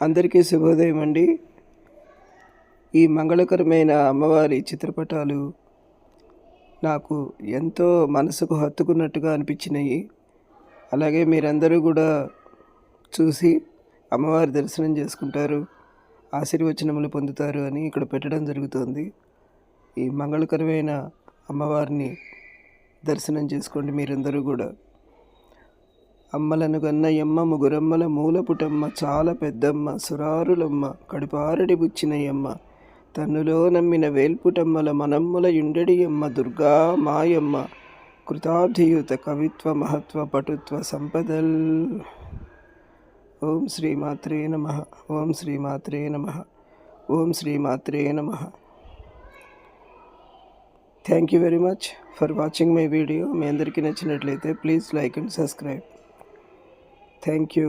అందరికీ శుభోదయం అండి. ఈ మంగళకరమైన అమ్మవారి చిత్రపటాలు నాకు ఎంతో మనసుకు హత్తుకున్నట్టుగా అనిపించినాయి. అలాగే మీరందరూ కూడా చూసి అమ్మవారి దర్శనం చేసుకుంటారు ఆశీర్వచనములు పొందుతారు అని ఇక్కడ పెట్టడం జరుగుతుంది. ఈ మంగళకరమైన అమ్మవారిని దర్శనం చేసుకోండి మీరందరూ కూడా. అమ్మలను గన్నయమ్మ ముగురమ్మల మూలపుటమ్మ చాలా పెద్దమ్మ సురారులమ్మ కడుపారడి బుచ్చినయమ్మ తన్నులో నమ్మిన వేల్పుటమ్మల మనమ్ముల యుండడియమ్మ దుర్గా మాయమ్మ. కృతాబ్ధియుత కవిత్వ మహత్వ పటుత్వ సంపదల్. ఓం శ్రీమాత్రే నమ. ఓం శ్రీమాత్రే నమ. ఓం శ్రీమాత్రే నమ. Thank you very much for watching my video. మీ అందరికీ నచ్చినట్లయితే please like and subscribe. Thank you